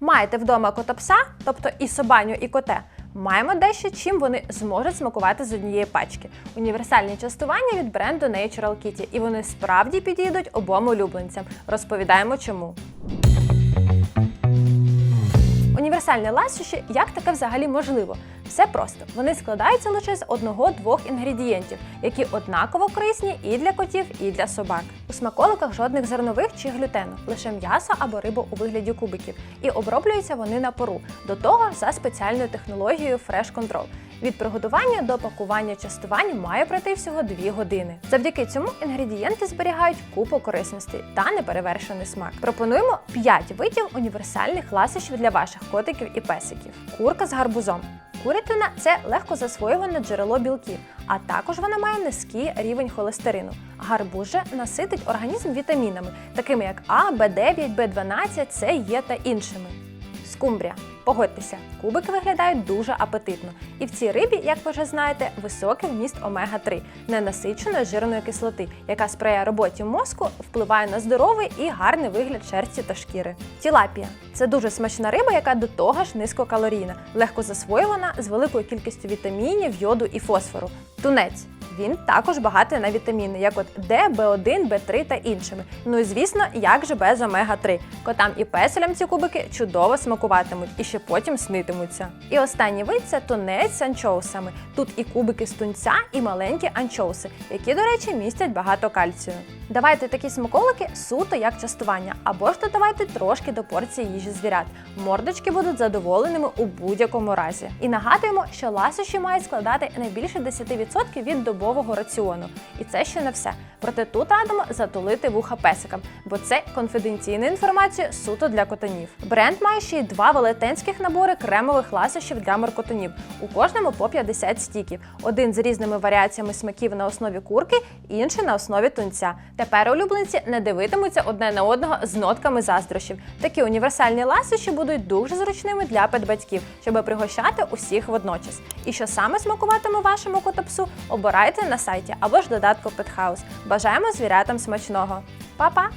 Маєте вдома кота-пса, тобто і собаню, і коте. Маємо дещо, чим вони зможуть смакувати з однієї пачки. Універсальні частування від бренду Natural Kitty, і вони справді підійдуть обом улюбленцям. Розповідаємо чому. Універсальне ласощі, як таке взагалі можливо? Все просто. Вони складаються лише з одного-двох інгредієнтів, які однаково корисні і для котів, і для собак. У смаколиках жодних зернових чи глютену, лише м'ясо або рибу у вигляді кубиків. І оброблюються вони на пору. До того за спеціальною технологією Fresh Control. Від приготування до пакування частувань має пройти всього 2 години. Завдяки цьому інгредієнти зберігають купу корисностей та неперевершений смак. Пропонуємо 5 видів універсальних ласощів для ваших котиків і песиків. Курка з гарбузом. Курятина це легко засвоюване джерело білків, а також вона має низький рівень холестерину. Гарбуз же наситить організм вітамінами, такими як А, Б9, В12, С, Е та іншими. Скумбрія. Погодьтеся, кубики виглядають дуже апетитно. І в цій рибі, як ви вже знаєте, високий вміст омега-3, ненасиченої жирної кислоти, яка сприяє роботі мозку, впливає на здоровий і гарний вигляд шерсті та шкіри. Тілапія це дуже смачна риба, яка до того ж низькокалорійна, легко засвоювана з великою кількістю вітамінів, йоду і фосфору. Тунець. Він також багатий на вітаміни, як от Д, Б1, Б3 та іншими. Ну і звісно, як же без омега-3. Котам і песелям ці кубики чудово смакуватимуть і ще потім снитимуться. І останній вид це тунець з анчоусами. Тут і кубики з тунця, і маленькі анчоуси, які, до речі, містять багато кальцію. Давайте такі смаколики суто як частування, або ж додавайте трошки до порції їжі звірят. Мордочки будуть задоволеними у будь-якому разі. І нагадуємо, що ласощі мають складати не більше 10% від добового раціону. І це ще не все. Проте тут радимо затулити вуха песикам, бо це конфіденційна інформація суто для котанів. Бренд має ще й два велетенських набори кремових ласощів для моркотонів. У кожному по 50 стіків. Один з різними варіаціями смаків на основі курки, інший на основі тунця. Тепер улюбленці не дивитимуться одне на одного з нотками заздрощів. Такі універсальні ласощі будуть дуже зручними для педбатьків, щоб пригощати усіх водночас. І що саме смакуватиме вашому котопсу, обирайте на сайті або ж додатку Петхаус. Бажаємо звірятам смачного. Па-па!